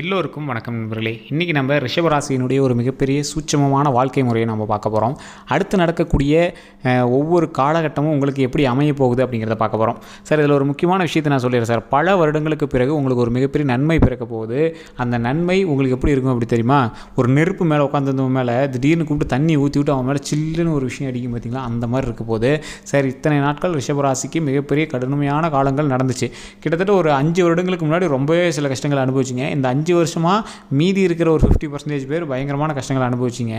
எல்லோருக்கும் வணக்கம் நண்பர்களே. இன்றைக்கி நம்ம ரிஷபராசியினுடைய ஒரு மிகப்பெரிய சூட்சமமான வாழ்க்கை முறையை நம்ம பார்க்க போகிறோம் அடுத்து நடக்கக்கூடிய ஒவ்வொரு காலகட்டமும் உங்களுக்கு எப்படி அமைய போகுது அப்படிங்கிறத பார்க்க போகிறோம் சார் இதில் ஒரு முக்கியமான விஷயத்தை நான் சொல்லிடுறேன் சார். பல வருடங்களுக்கு பிறகு உங்களுக்கு ஒரு மிகப்பெரிய நன்மை பிறக்க போகுது. அந்த நன்மை உங்களுக்கு எப்படி இருக்கும் அப்படி தெரியுமா? ஒரு நெருப்பு மேலே உட்காந்துருந்தவங்க மேலே திடீர்னு கூப்பிட்டு தண்ணி ஊற்றி விட்டு அவன் மேலே சில்லுன்னு ஒரு விஷயம் அடிக்கும் பார்த்தீங்களா அந்த மாதிரி இருக்க போது சார் இத்தனை நாட்கள் ரிஷபராசிக்கு மிகப்பெரிய கடுமையான காலங்கள் நடந்துச்சு. கிட்டத்தட்ட ஒரு அஞ்சு வருடங்களுக்கு முன்னாடி ரொம்பவே சில கஷ்டங்கள் அனுபவிச்சிங்க. இந்த அஞ்சு அஞ்சு வருஷமாக மீதி இருக்கிற ஒரு ஃபிஃப்டி பர்சன்டேஜ் பேர் பயங்கரமான கஷ்டங்களை அனுபவிச்சிங்க.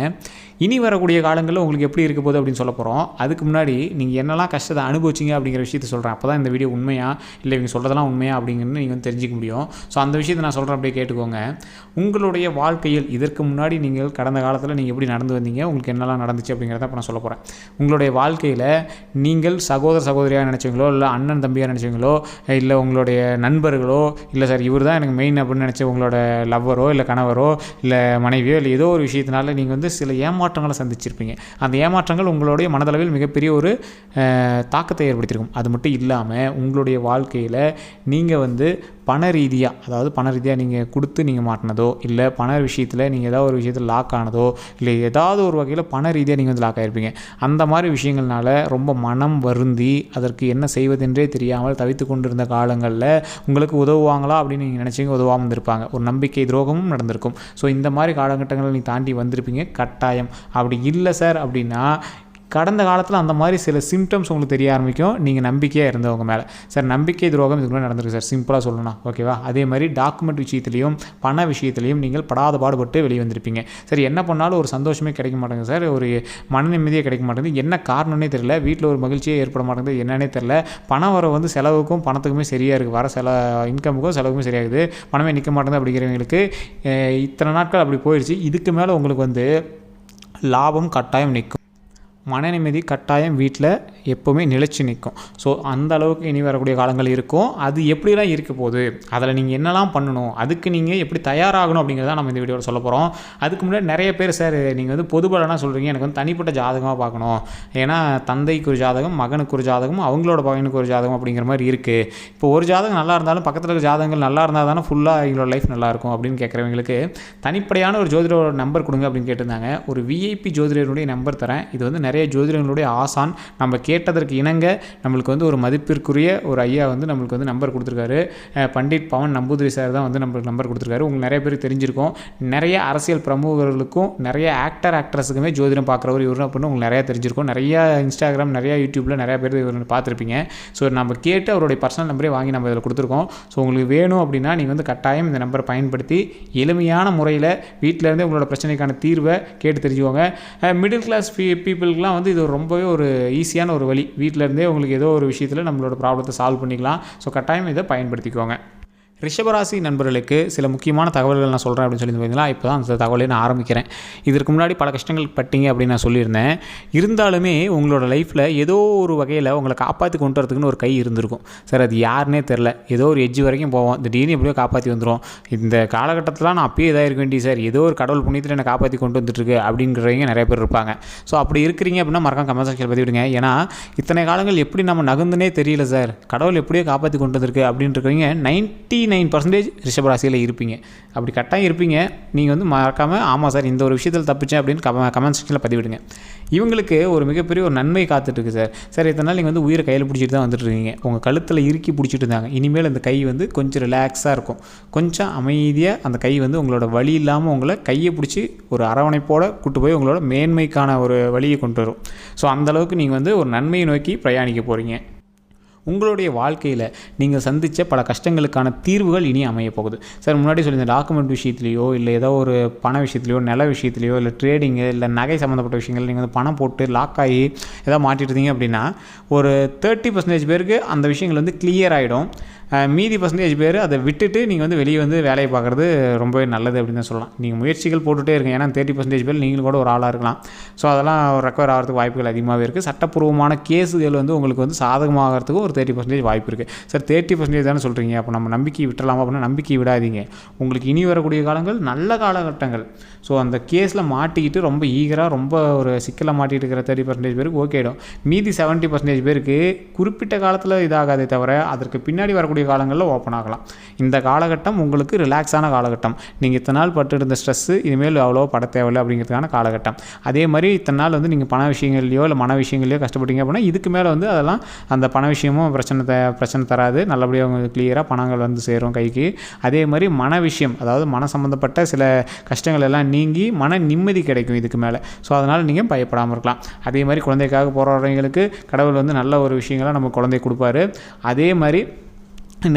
இனி வரக்கூடிய காலங்களில் உங்களுக்கு எப்படி இருக்க போகுது அப்படின்னு சொல்ல போகிறோம் அதுக்கு முன்னாடி நீங்கள் என்னெல்லாம் கஷ்டத்தை அனுபவிச்சிங்க அப்படிங்கிற விஷயத்த சொல்கிறேன் அப்போ தான் இந்த வீடியோ உண்மையா? இல்லை இவங்க சொல்கிறதெல்லாம் உண்மையா அப்படிங்கிறது நீங்கள் வந்து தெரிஞ்சிக்க முடியும். ஸோ அந்த விஷயத்தை நான் சொல்கிறேன் அப்படியே கேட்டுக்கோங்க. உங்களுடைய வாழ்க்கையில் இதற்கு முன்னாடி நீங்கள் கடந்த காலத்தில் நீங்கள் எப்படி நடந்து வந்தீங்க? உங்களுக்கு என்னெல்லாம் நடந்துச்சு அப்படிங்கிறத அப்போ நான் சொல்ல போகிறேன் உங்களுடைய வாழ்க்கையில் நீங்கள் சகோதர சகோதரியாக நினச்சவங்களோ இல்லை அண்ணன் தம்பியாக நினச்சவங்களோ இல்லை உங்களுடைய நண்பர்களோ இல்லை சார் இவர் தான் எனக்கு மெயின் அப்படின்னு நினச்ச உங்களோட லவ்வரோ இல்லை கணவரோ இல்லை மனைவியோ இல்லை ஏதோ ஒரு விஷயத்தினால நீங்கள் வந்து சில ஏமாற்றங்களை சந்திச்சிருப்பீங்க. அந்த ஏமாற்றங்கள் உங்களுடைய மனதளவில் மிகப்பெரிய ஒரு தாக்கத்தை ஏற்படுத்தியிருக்கும். அது மட்டும் இல்லாமல் உங்களுடைய வாழ்க்கையில் நீங்கள் வந்து பண ரீதியாக அதாவது பண ரீதியாக நீங்கள் கொடுத்து நீங்கள் மாட்டினதோ இல்லை பண விஷயத்தில் நீங்கள் ஏதாவது ஒரு விஷயத்தில் லாக் ஆனதோ இல்லை ஏதாவது ஒரு வகையில் பண ரீதியாக நீங்கள் வந்து லாக் ஆகிருப்பீங்க அந்த மாதிரி விஷயங்கள்னால ரொம்ப மனம் வருந்தி அதற்கு என்ன செய்வதென்றே தெரியாமல் தவித்து கொண்டிருந்த காலங்களில் உங்களுக்கு உதவுவாங்களா அப்படின்னு நீங்கள் நினச்சிங்க உதவாமல் இருந்திருப்பாங்க. ஒரு நம்பிக்கை துரோகமும் நடந்திருக்கும். ஸோ இந்த மாதிரி காலகட்டங்களை நீ தாண்டி வந்திருப்பீங்க. கட்டாயம். அப்படி இல்லை சார் அப்படின்னா கடந்த காலத்தில் அந்த மாதிரி சில சிம்டம்ஸ் உங்களுக்கு தெரிய ஆரம்பிக்கும். நீங்கள் நம்பிக்கையாக இருந்தவங்க மேலே. சார் நம்பிக்கை துரோகம் இதுக்கு நடந்திருக்கு சார். சிம்பிளாக சொல்லணும் ஓகேவா அதே மாதிரி டாக்குமெண்ட் விஷயத்துலையும் பண விஷயத்துலையும் நீங்கள் படாத பாடுபட்டு வெளியே வந்திருப்பீங்க. சரி என்ன பண்ணாலும் ஒரு சந்தோஷமே கிடைக்க மாட்டேங்குது சார். ஒரு மன நிம்மதியே கிடைக்க மாட்டேங்குது. என்ன காரணம்னே தெரியல. வீட்டில் ஒரு மகிழ்ச்சியே ஏற்பட மாட்டேங்குது. என்னன்னே தெரியல. பணம் வர வந்து செலவுக்கும் பணத்துக்குமே சரியாக இருக்குது வர செல இன்கமுக்கும் செலவுக்குமே சரியாகுது. பணமே நிற்க மாட்டேங்குது அப்படிங்கிறவங்களுக்கு இத்தனை நாட்கள் அப்படி போயிடுச்சு இதுக்கு மேலே உங்களுக்கு வந்து லாபம் கட்டாயம் நிற்கும் மன நிம்மதி கட்டாயம் வீட்டில் எப்போவுமே நிலச்சி நிற்கும். ஸோ அந்த அளவுக்கு இனி வரக்கூடிய காலங்கள் இருக்கும். அது எப்படிலாம் இருக்க போகுது? அதில் நீங்கள் என்னெல்லாம் பண்ணணும்? அதுக்கு நீங்கள் எப்படி தயாராகணும் அப்படிங்கிறத நம்ம இந்த வீடியோவில் சொல்ல போகிறோம் அதுக்கு முன்னாடி நிறைய பேர் சார் நீங்கள் வந்து பொதுபலனாக சொல்கிறீங்க எனக்கு வந்து தனிப்பட்ட ஜாதகமாக பார்க்கணும். ஏன்னா தந்தைக்கு ஒரு ஜாதகம் மகனுக்கு ஒரு ஜாதகம் அவங்களோட பையனுக்கு ஒரு ஜாதகம் அப்படிங்கிற மாதிரி இருக்குது இப்போ ஒரு ஜாதகம் நல்லா இருந்தாலும் பக்கத்தில் இருக்க ஜாதகங்கள் நல்லா இருந்தால் தானே ஃபுல்லாக எங்களோட லைஃப் நல்லாயிருக்கும் அப்படின்னு கேட்குறவங்களுக்கு தனிப்படையான ஒரு ஜோதிடரோட நம்பர் கொடுங்க அப்படின்னு கேட்டிருந்தாங்க. ஒரு விஐபி ஜோதிடருடைய நம்பர் தரேன். இது வந்து நிறைய ஜோதிடர்களுடைய ஆசான். நம்ம கே கேட்டதற்கு இணங்க நம்மளுக்கு வந்து ஒரு மதிப்பிற்குரிய ஒரு ஐயா வந்து நம்மளுக்கு வந்து நம்பர் கொடுத்துருக்காரு. பண்டிட் பவன் நம்பூதிரி சார் தான் வந்து நம்மளுக்கு நம்பர் கொடுத்துருக்காரு. உங்களுக்கு நிறைய பேருக்கு தெரிஞ்சிருக்கும். நிறைய அரசியல் பிரமுகர்களுக்கும் நிறைய ஆக்டர் ஆக்ட்ரஸுக்குமே ஜோதிடம் பார்க்குறவர் இவர் அப்படின்னு உங்களுக்கு நிறையா தெரிஞ்சிருக்கும். நிறையா இன்ஸ்டாகிராம் நிறையா யூடியூப்பில் நிறையா பேர் இவர் பார்த்துருப்பீங்க. ஸோ நம்ம கேட்டு அவருடைய பர்சனல் நம்பரே வாங்கி நம்ம இதில் கொடுத்துருக்கோம். ஸோ உங்களுக்கு வேணும் அப்படின்னா நீங்கள் வந்து கட்டாயம் இந்த நம்பரை பயன்படுத்தி எளிமையான முறையில் வீட்டிலேருந்தே உங்களோட பிரச்சனைக்கான தீர்வை கேட்டு தெரிஞ்சுக்கோங்க. மிடில் கிளாஸ் பீ பீப்புளுக்குலாம் வந்து இது ரொம்பவே ஒரு ஈஸியான ஒரு வழி. வீட்டிலேருந்தே உங்களுக்கு ஏதோ ஒரு விஷயத்தில் நம்மளோட ப்ராப்ளத்தை சால்வ் பண்ணிக்கலாம். ஸோ கட்டாயம் இதை பயன்படுத்திக்கோங்க. ரிஷபராசி நண்பர்களுக்கு சில முக்கியமான தகவல்கள் நான் சொல்கிறேன் அப்படின்னு சொல்லி பார்த்தீங்கன்னா இப்போ தான் அந்த தகவலை நான் ஆரம்பிக்கிறேன். இதற்கு முன்னாடி பல கஷ்டங்கள் பட்டீங்க அப்படின்னு நான் சொல்லியிருந்தேன். இருந்தாலுமே உங்களோட லைஃப்பில் ஏதோ ஒரு வகையில் உங்களை காப்பாற்றி கொண்டு வரதுக்குன்னு ஒரு கை இருந்திருக்கும். சார் அது யாருனே தெரில ஏதோ ஒரு எஜ்ஜு வரைக்கும் போவோம். திடீர்னு எப்படியோ காப்பாற்றி வந்துடும் இந்த காலகட்டத்தில் நான் அப்பயே இதாக இருக்க வேண்டிய சார். ஏதோ ஒரு கடவுள் புண்ணியத்தில் என்னை காப்பாற்றி கொண்டு வந்துட்டுருக்கு அப்படிங்கிறவங்க நிறைய பேர் இருப்பாங்க. ஸோ அப்படி இருக்கிறீங்க அப்படின்னா மறக்காம கமெண்ட் செக்ஷன் விடுங்க ஏன்னா இத்தனை காலங்கள் எப்படி நம்ம நகுந்துனே தெரியல சார். கடவுள் எப்படியோ காப்பாற்றி கொண்டு வந்திருக்கு அப்படின்னு இருக்கிறவங்க நைன்ட்டி நைன் பர்சன்டேஜ் ரிஷபராசியில் இருப்பீங்க. அப்படி கட்டாயம் இருப்பீங்க. நீங்கள் வந்து மறக்காமல் ஆமாம் சார் இந்த ஒரு விஷயத்தில் தப்பிச்சேன் அப்படின்னு கம கமெண்ட் செக்ஷனில் பதிவிடுங்க. இவங்களுக்கு ஒரு மிகப்பெரிய ஒரு நன்மை காத்துட்ருக்கு சார். சார் இத்தனை நாள் நீங்கள் வந்து உயிரை கையில் பிடிச்சிட்டு தான் வந்துட்டு இருக்கீங்க. உங்கள் கழுத்தில் இறுக்கி பிடிச்சிட்டு இருந்தாங்க. இனிமேல் அந்த கை வந்து கொஞ்சம் ரிலாக்ஸாக இருக்கும். கொஞ்சம் அமைதியாக அந்த கை வந்து உங்களோட வழி இல்லாமல் உங்களை கையை பிடிச்சி ஒரு அரவணைப்போடு கூட்டு போய் உங்களோட மேன்மைக்கான ஒரு வழியை கொண்டு வரும். ஸோ அந்தளவுக்கு நீங்கள் வந்து ஒரு நன்மையை நோக்கி பிரயாணிக்க போகிறீங்க உங்களுடைய வாழ்க்கையில் நீங்கள் சந்தித்த பல கஷ்டங்களுக்கான தீர்வுகள் இனி அமைய போகுது சார் முன்னாடி சொல்லியிருந்த டாக்குமெண்ட் விஷயத்துலையோ இல்லை ஏதோ ஒரு பண விஷயத்துலையோ நில விஷயத்துலையோ இல்லை ட்ரேடிங்கு இல்லை நகை சம்மந்தப்பட்ட விஷயங்கள் நீங்கள் வந்து பணம் போட்டு லாக் ஆகி ஏதாவது மாட்டிட்டு இருந்தீங்க அப்படின்னா ஒரு தேர்ட்டி பர்சன்டேஜ் பேருக்கு அந்த விஷயங்கள் வந்து கிளியர் ஆகிடும் மீதி பர்சன்டேஜ் பேர் அதை விட்டுட்டு நீங்கள் வந்து வெளியே வந்து வேலையை பார்க்குறது ரொம்பவே நல்லது அப்படின்னு தான் சொல்லலாம். நீங்கள் முயற்சிகள் போட்டுகிட்டே இருங்க ஏன்னா தேர்ட்டி பர்சன்டேஜ் பேர் நீங்களும் கூட ஒரு ஆளாக இருக்கலாம். ஸோ அதெல்லாம் ரெக்கவர் ஆகிறதுக்கு வாய்ப்புகள் அதிகமாகவே இருக்குது சட்டப்பூர்வமான கேஸுகள் வந்து உங்களுக்கு வந்து சாதகமாகிறதுக்கு ஒரு தேர்ட்டி பர்சன்டேஜ் வாய்ப்பு இருக்குது சார் தேர்ட்டி பர்சன்டேஜ் தானே சொல்கிறீங்க அப்போ நம்ம நம்பிக்கை விட்டுறலாமா அப்படின்னா நம்பிக்கை விடாதீங்க. உங்களுக்கு இனி வரக்கூடிய காலங்கள் நல்ல காலகட்டங்கள். ஸோ அந்த கேஸில் மாட்டிக்கிட்டு ரொம்ப ஈகராக ரொம்ப ஒரு சிக்கலை மாட்டிகிட்டு இருக்கிற தேர்ட்டி பர்சன்டேஜ் பேருக்கு ஓகே மீதி செவன்ட்டி பர்சன்டேஜ் பேருக்கு குறிப்பிட்ட காலத்தில் இதாகாதே தவிர அதற்கு பின்னாடி வரக்கூடிய வரக்கூடிய காலங்களில் ஓப்பன் ஆகலாம். இந்த காலகட்டம் உங்களுக்கு ரிலாக்ஸான காலகட்டம். நீங்கள் இத்தனை நாள் பட்டு இருந்த ஸ்ட்ரெஸ்ஸு இனிமேல் அவ்வளோ பட தேவையில்லை அப்படிங்கிறதுக்கான காலகட்டம். அதே மாதிரி இத்தனை நாள் வந்து நீங்கள் பண விஷயங்கள்லையோ இல்லை மன விஷயங்கள்லையோ கஷ்டப்பட்டீங்க அப்படின்னா இதுக்கு மேலே வந்து அதெல்லாம் அந்த பண விஷயமும் பிரச்சனை த பிரச்சனை தராது. நல்லபடியாக உங்களுக்கு கிளியராக பணங்கள் வந்து சேரும் கைக்கு. அதே மாதிரி மன விஷயம் அதாவது மன சம்மந்தப்பட்ட சில கஷ்டங்கள் எல்லாம் நீங்கி மன நிம்மதி கிடைக்கும் இதுக்கு மேலே. ஸோ அதனால் நீங்கள் பயப்படாமல் இருக்கலாம். அதே மாதிரி குழந்தைக்காக போகிறவங்களுக்கு கடவுள் வந்து நல்ல ஒரு விஷயங்களை நம்ம குழந்தை கொடுப்பாரு. அதே மாதிரி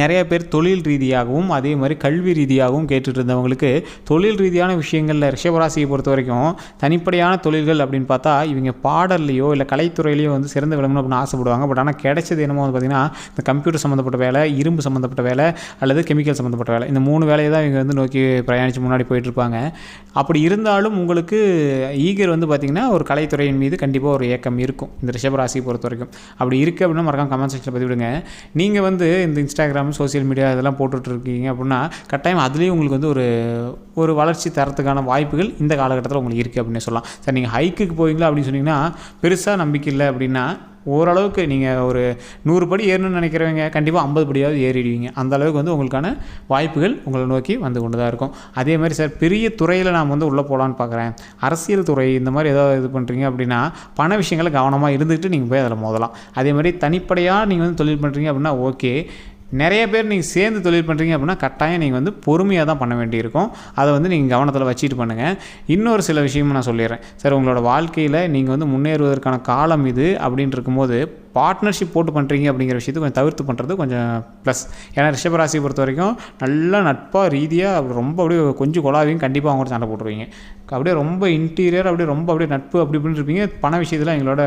நிறைய பேர் தொழில் ரீதியாகவும் அதே மாதிரி கல்வி ரீதியாகவும் கேட்டுட்டு இருந்தவங்களுக்கு தொழில் ரீதியான விஷயங்களில் ரிஷபராசியை பொறுத்த வரைக்கும் தனிப்படையான தொழில்கள் அப்படின்னு பார்த்தா இவங்க பாடல்லையோ இல்லை கலைத்துறையிலையோ வந்து சிறந்து விளங்கணும் அப்படின்னு ஆசைப்படுவாங்க. பட் ஆனால் கிடைச்சது என்னமோ வந்து பார்த்திங்கன்னா இந்த கம்ப்யூட்டர் சம்மந்தப்பட்ட வேலை இரும்பு சம்மந்தப்பட்ட வேலை அல்லது கெமிக்கல் சம்மந்தப்பட்ட வேலை. இந்த மூணு வேலையை தான் இவங்க வந்து நோக்கி பிரயாணித்து முன்னாடி போயிட்டுருப்பாங்க அப்படி இருந்தாலும் உங்களுக்கு ஈகர் வந்து பார்த்திங்கன்னா ஒரு கலைத்துறையின் மீது கண்டிப்பாக ஒரு ஏக்கம் இருக்கும். இந்த ரிஷபராசியை பொறுத்த வரைக்கும். அப்படி இருக்குது அப்படின்னா மறக்காம கமெண்ட் செக்ஷனில் பதிவிடுங்க. நீங்கள் வந்து இந்த இன்ஸ்டாகிராம் சோஷியல் மீடியா இதெல்லாம் போட்டுட்ருக்கீங்க அப்படின்னா கட்டாயம் அதுலேயும் உங்களுக்கு வந்து ஒரு ஒரு வளர்ச்சி தரத்துக்கான வாய்ப்புகள் இந்த காலகட்டத்தில் உங்களுக்கு இருக்குது அப்படின்னு சொல்லலாம். சார் நீங்கள் ஹைக்குக்கு போவீங்களா அப்படின்னு சொன்னீங்கன்னா பெருசாக நம்பிக்கை இல்லை அப்படின்னா ஓரளவுக்கு நீங்கள் ஒரு நூறு படி ஏறணும்னு நினைக்கிறவங்க கண்டிப்பாக ஐம்பது படியாவது ஏறிடுவீங்க. அந்த அளவுக்கு வந்து உங்களுக்கான வாய்ப்புகள் உங்களை நோக்கி வந்து கொண்டு தான் இருக்கும். அதே மாதிரி சார் பெரிய துறையில் நான் வந்து உள்ளே போகலான்னு பார்க்குறேன் அரசியல் துறை இந்த மாதிரி ஏதாவது இது பண்ணுறீங்க அப்படின்னா பண விஷயங்களை கவனமாக இருந்துக்கிட்டு நீங்கள் போய் அதில் மோதலாம். அதே மாதிரி தனிப்படையாக நீங்கள் வந்து தொழில் பண்ணுறீங்க அப்படின்னா ஓகே. நிறைய பேர் நீங்கள் சேர்ந்து தொழில் பண்ணுறீங்க அப்படின்னா கட்டாயம் நீங்கள் வந்து பொறுமையாக தான் பண்ண வேண்டியிருக்கும். அதை வந்து நீங்கள் கவனத்தில் வச்சுட்டு பண்ணுங்கள் இன்னொரு சில விஷயமும் நான் சொல்லிடுறேன். சார் உங்களோட வாழ்க்கையில் நீங்கள் வந்து முன்னேறுவதற்கான காலம் இது அப்படின்னு இருக்கும்போது பார்ட்னர்ஷிப் போட்டு பண்ணுறீங்க அப்படிங்கிற விஷயத்தை கொஞ்சம் தவிர்த்து பண்ணுறது கொஞ்சம் ப்ளஸ் ஏன்னா ரிஷபராசியை பொறுத்த வரைக்கும் நல்லா நட்பாக ரீதியாக ரொம்ப அப்படியே கொஞ்சம் கொலாவையும் கண்டிப்பாக அவங்க கூட சண்டை போட்டுருவீங்க. அப்படியே ரொம்ப இன்டீரியர் அப்படியே ரொம்ப அப்படியே நட்பு அப்படி இப்படின்னு இருப்பீங்க. பண விஷயத்தில் எங்களோட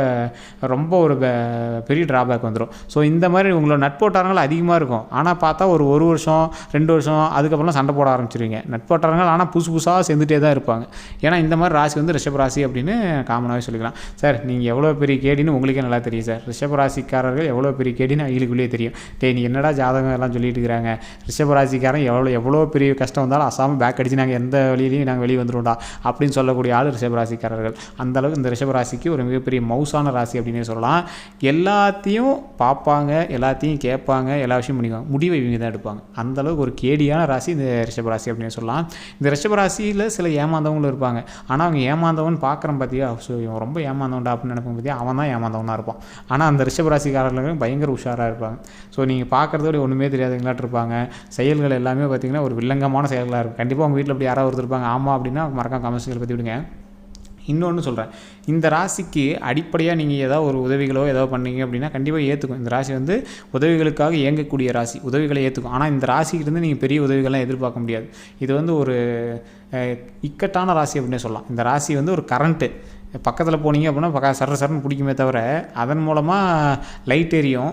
ரொம்ப ஒரு பெ- பெரிய ட்ராபேக் வந்துடும் ஸோ இந்த மாதிரி உங்களோட நட்போட்டாரங்கள் அதிகமாக இருக்கும். ஆனால் பார்த்தா ஒரு ஒரு வருஷம் ரெண்டு வருஷம் அதுக்கப்புறம் சண்டை போட ஆரம்பிச்சிருவீங்க. நட்போட்டாரங்கள் ஆனால் புதுசு புதுசாக சேர்ந்துட்டே தான் இருப்பாங்க. ஏன்னா இந்த மாதிரி ராசி வந்து ரிஷபராசி அப்படின்னு காமனாகவே சொல்லிக்கலாம். சார் நீங்கள் எவ்வளோ பெரிய கேடின்னு உங்களுக்கே நல்லா தெரியும் சார். ரிஷபராசிக்காரர்கள் எவ்வளோ பெரிய கேடின்னு அவங்களுக்குள்ளேயே தெரியும். டே நீ என்னடா ஜாதகம் எல்லாம் சொல்லிட்டு இருக்கிறாங்க? ரிஷபராசிக்காரன் எவ்வளோ எவ்வளோ பெரிய கஷ்டம் வந்தாலும் அசாமல் பேக் அடிச்சு நாங்கள் எந்த வழியிலையும் நாங்கள் வெளியே வந்துருவோம்டா அப்படின்னு சொல்லக்கூடிய ஆள் ரிஷபராசிக்காரர்கள். அந்தளவுக்கு இந்த ரிஷபராசிக்கு ஒரு மிகப்பெரிய மவுசான ராசி அப்படின்னே சொல்லலாம். எல்லாத்தையும் பார்ப்பாங்க எல்லாத்தையும் கேட்பாங்க எல்லா விஷயம் பண்ணிக்குவாங்க. முடிவை இவங்க தான் எடுப்பாங்க. அந்தளவுக்கு ஒரு கேடியான ராசி இந்த ரிஷபராசி அப்படின்னு சொல்லலாம். இந்த ரிஷபராசியில் சில ஏமாந்தவங்களும் இருப்பாங்க. ஆனால் அவங்க ஏமாந்தவன் பார்க்குறோம் பார்த்தியா ஸோ இவன் ரொம்ப ஏமாந்தவன்டா அப்படின்னு நினைப்போம் பார்த்தியா அவன் தான் ஏமாந்தவனாக இருப்பான். ஆனால் அந்த ரிஷபராசிக்காரர்களுக்கு பயங்கர உஷாராக இருப்பாங்க. ஸோ நீங்கள் பார்க்குறதோட ஒன்றுமே தெரியாதுங்களாட்டு இருப்பாங்க. செயல்கள் எல்லாமே பார்த்திங்கன்னா ஒரு வில்லங்கமான செயல்களாக இருக்கும். கண்டிப்பாக உங்கள் வீட்டில் அப்படி யாராவது ஒருத்தர் இருப்பாங்க. ஆமாம் அப்படின்னா மறக்காம கமெண்ட்ஸ்களை பற்றி விடுங்க. இன்னொன்று சொல்கிறேன் இந்த ராசிக்கு அடிப்படையாக நீங்கள் ஏதாவது ஒரு உதவிகளோ ஏதோ பண்ணீங்க அப்படின்னா கண்டிப்பாக ஏற்றுக்கும் இந்த ராசி வந்து உதவிகளுக்காக இயங்கக்கூடிய ராசி. உதவிகளை ஏற்றுக்கும் ஆனால் இந்த ராசிக்கிட்டேருந்து நீங்கள் பெரிய உதவிகள்லாம் எதிர்பார்க்க முடியாது. இது வந்து ஒரு இக்கட்டான ராசி அப்படின்னே சொல்லலாம். இந்த ராசி வந்து ஒரு கரண்ட்டு பக்கத்தில் போனீங்க அப்படின்னா பக்க சர சரன்னு பிடிக்குமே தவிர அதன் மூலமாக லைட் எரியும்.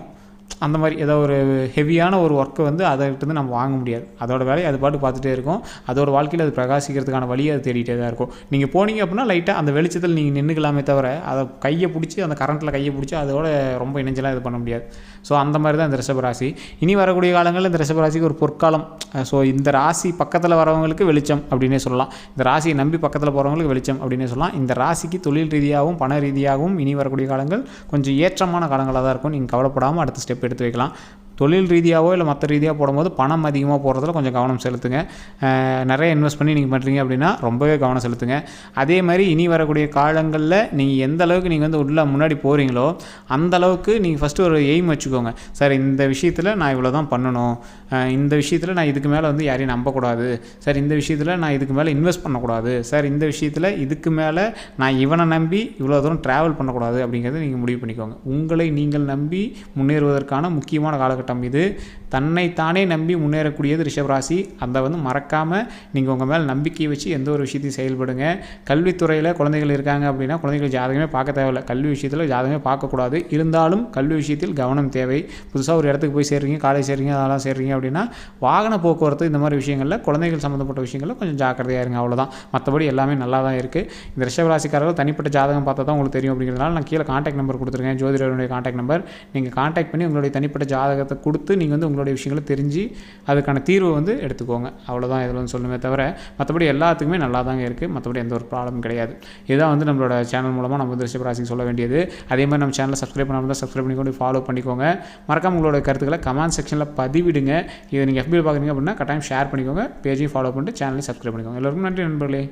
அந்த மாதிரி ஏதோ ஒரு ஹெவியான ஒரு ஒர்க்கை வந்து அதை நம்ம வாங்க முடியாது. அதோட வேலையை அது பாட்டு பார்த்துட்டே இருக்கும். அதோட வாழ்க்கையில் அது பிரகாசிக்கிறதுக்கான வழியை அது தேடிட்டே தான் இருக்கும். நீங்கள் போனீங்க அப்படின்னா லைட்டாக அந்த வெளிச்சத்தில் நீங்கள் நின்றுக்கலாமே தவிர அதை கையை பிடிச்சி அந்த கரண்ட்டில் கையை பிடிச்சி அதோட ரொம்ப இணைஞ்சலாம் இது பண்ண முடியாது. ஸோ அந்த மாதிரி தான் இந்த ரிஷபராசி. இனி வரக்கூடிய காலங்களில் இந்த ரிஷபராசிக்கு ஒரு பொற்காலம். ஸோ இந்த ராசி பக்கத்தில் வரவங்களுக்கு வெளிச்சம் அப்படின்னே சொல்லலாம். இந்த ராசியை நம்பி பக்கத்தில் போகிறவங்களுக்கு வெளிச்சம் அப்படின்னே சொல்லலாம். இந்த ராசிக்கு தொழில் ரீதியாகவும் பண ரீதியாகவும் இனி வரக்கூடிய காலங்கள் கொஞ்சம் ஏற்றமான காலங்களாக தான் இருக்கும். நீங்கள் கவலைப்படாமல் அடுத்த ஸ்டெப் எடுத்து வைக்கலாம். தொழில் ரீதியாகவோ இல்லை மற்ற ரீதியாக போடும்போது பணம் அதிகமாக போடுறதுல கொஞ்சம் கவனம் செலுத்துங்க. நிறைய இன்வெஸ்ட் பண்ணி நீங்கள் பண்ணுறீங்க அப்படின்னா ரொம்பவே கவனம் செலுத்துங்க. அதே மாதிரி இனி வரக்கூடிய காலங்களில் நீங்கள் எந்த அளவுக்கு நீங்கள் வந்து உள்ள முன்னாடி போகிறீங்களோ அந்த அளவுக்கு நீங்கள் ஃபஸ்ட்டு ஒரு எய்ம் வச்சுக்கோங்க. சார் இந்த விஷயத்தில் நான் இவ்வளோ தான் பண்ணணும் இந்த விஷயத்தில் நான் இதுக்கு மேலே வந்து யாரையும் நம்பக்கூடாது. சார் இந்த விஷயத்தில் நான் இதுக்கு மேலே இன்வெஸ்ட் பண்ணக்கூடாது. சார் இந்த விஷயத்தில் இதுக்கு மேலே நான் இவனை நம்பி இவ்வளோ தூரம் ட்ராவல் பண்ணக்கூடாது அப்படிங்கிறத நீங்கள் முடிவு பண்ணிக்கோங்க. உங்களை நீங்கள் நம்பி முன்னேறுவதற்கான முக்கியமான காலகட்டம் இது. தன்னைத்தானே நம்பி முன்னேறக்கூடியது ரிஷபராசி. அதை வந்து மறக்காமல் நீங்கள் உங்கள் மேலே நம்பிக்கையை வச்சு எந்த ஒரு விஷயத்தையும் செயல்படுங்க. கல்வித்துறையில் குழந்தைகள் இருக்காங்க அப்படின்னா குழந்தைகள் ஜாதகமே பார்க்க தேவையில்ல. கல்வி விஷயத்தில் ஜாதகமே பார்க்கக்கூடாது. இருந்தாலும் கல்வி விஷயத்தில் கவனம் தேவை. புதுசாக ஒரு இடத்துக்கு போய் சேர்றீங்க காலேஜ் சேர்றீங்க அதெல்லாம் சேர்றீங்க அப்படின்னா வாகன போக்குவரத்து இந்த மாதிரி விஷயங்களில் குழந்தைகள் சம்மந்தப்பட்ட விஷயங்களில் கொஞ்சம் ஜாக்கிரதையாக இருங்க. அவ்வளோதான் மற்றபடி எல்லாமே நல்லா தான் இருக்குது இந்த ரிஷபராசிக்காரர்கள் தனிப்பட்ட ஜாதகம் பார்த்தா தான் உங்களுக்கு தெரியும் அப்படிங்கிறதுனால நான் கீழே காண்டாக்ட் நம்பர் கொடுத்துருக்கேன். ஜோதிடருடைய காண்டாக்ட் நம்பர் நீங்கள் காண்டாக்ட் பண்ணி உங்களுடைய தனிப்பட்ட ஜாதகத்தை கொடுத்து நீங்கள் வந்து உங்களுடைய விஷயங்களை தெரிஞ்சு அதுக்கான தீர்வை வந்து எடுத்துக்கோங்க. அவ்வளோதான் இதில் வந்து சொல்லுமே தவிர மற்றபடி எல்லாத்துக்குமே நல்லா தாங்க இருக்குது மற்றபடி எந்த ஒரு ப்ராப்ளம் கிடையாது. இதுதான் வந்து நம்மளோட சேனல் மூலமாக நம்ம வந்து ரிஷபராசிக்கு சொல்ல வேண்டியது. அதே மாதிரி நம்ம சேனலை சப்ஸ்கிரைப் பண்ணாமல் தான் சப்ஸ்கிரைப் பண்ணிக்கொண்டு ஃபாலோ பண்ணிக்கோங்க. மறக்காம உங்களோட கருத்துக்களை கமெண்ட் செக்ஷனில் பதிவிடுங்க. இதை நீங்கள் எஃபியில் பார்க்குறீங்க அப்படின்னா கட்டாயம் ஷேர் பண்ணிக்கோங்க. பேஜையும் ஃபாலோ பண்ணிட்டு சேனலையும் சப்ஸ்கிரைப் பண்ணிக்கோங்க. எல்லோருக்கும் நன்றி நண்பர்களே.